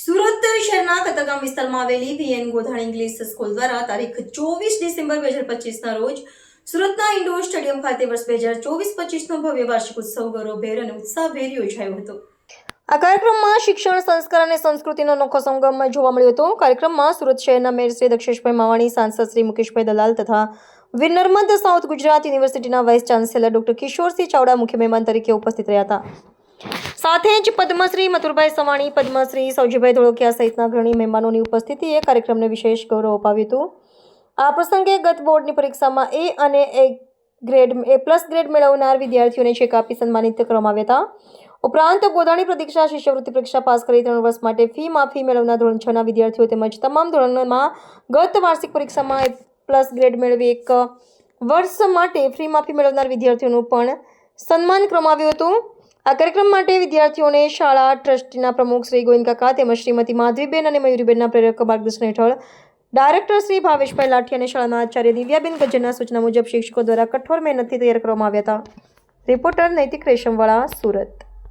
સુરત શહેરના કતારગામ વિસ્તારમાં આવેલી વીએન ગોધાણ ઇંગ્લિશ સ્કૂલ દ્વારા તારીખ ચોવીસ ડિસેમ્બર બે હજાર પચીસના રોજ સુરતના ઇન્ડોર સ્ટેડિયમ ખાતે વર્ષ બે હજાર ચોવીસ પચીસનો ભવ્ય વાર્ષિક ઉત્સવ, ગૌરવભેર અને ઉત્સાહભેર યોજાયો હતો. આ કાર્યક્રમમાં શિક્ષણ, સંસ્કાર અને સંસ્કૃતિનો નોખો સંગમ જોવા મળ્યો હતો. કાર્યક્રમમાં સુરત શહેરના મેયર શ્રી દક્ષેશભાઈ માવાણી, સાંસદ શ્રી મુકેશભાઈ દલાલ તથા વીર સાઉથ ગુજરાત યુનિવર્સિટીના vice chancellor doctor Kishorsinh Chavda મુખ્ય મહેમાન તરીકે ઉપસ્થિત રહ્યા હતા. સાથે જ પદ્મશ્રી મથુરભાઈ સવાણી, પદ્મશ્રી સૌજીભાઈ ધોળકિયા સહિતના અગ્રણી મહેમાનોની ઉપસ્થિતિએ કાર્યક્રમને વિશેષ ગૌરવ અપાવ્યું હતું. આ પ્રસંગે ગત બોર્ડની પરીક્ષામાં એ અને A grade, A plus grade મેળવનાર વિદ્યાર્થીઓને ચેક આપી સન્માનિત કરવામાં આવ્યા હતા. ઉપરાંત ગોદાણી પ્રતીક્ષા શિષ્યવૃત્તિ પરીક્ષા પાસ કરી ત્રણ વર્ષ માટે ફી માફી મેળવનાર ધોરણ છના વિદ્યાર્થીઓ તેમજ તમામ ધોરણોમાં ગત વાર્ષિક પરીક્ષામાં પ્લસ ગ્રેડ મેળવી એક વર્ષ માટે ફ્રી માફી મેળવનાર વિદ્યાર્થીઓનું પણ સન્માન કરવામાં આવ્યું હતું. આ કાર્યક્રમ માટે વિદ્યાર્થીઓને શાળા ટ્રસ્ટીના પ્રમુખ શ્રી ગોવિંદ કાકા તેમજ શ્રીમતી માધવીબેન અને મયુરીબેનના પ્રેરક માર્ગદર્શન હેઠળ ડાયરેક્ટર શ્રી ભાવેશભાઈ લાઠી અને શાળાના આચાર્ય દિવ્યાબેન ગજ્જરના સૂચના મુજબ શિક્ષકો દ્વારા કઠોર મહેનતથી તૈયાર કરવામાં આવ્યા હતા. રિપોર્ટર નૈતિક રેશમવાળા, સુરત.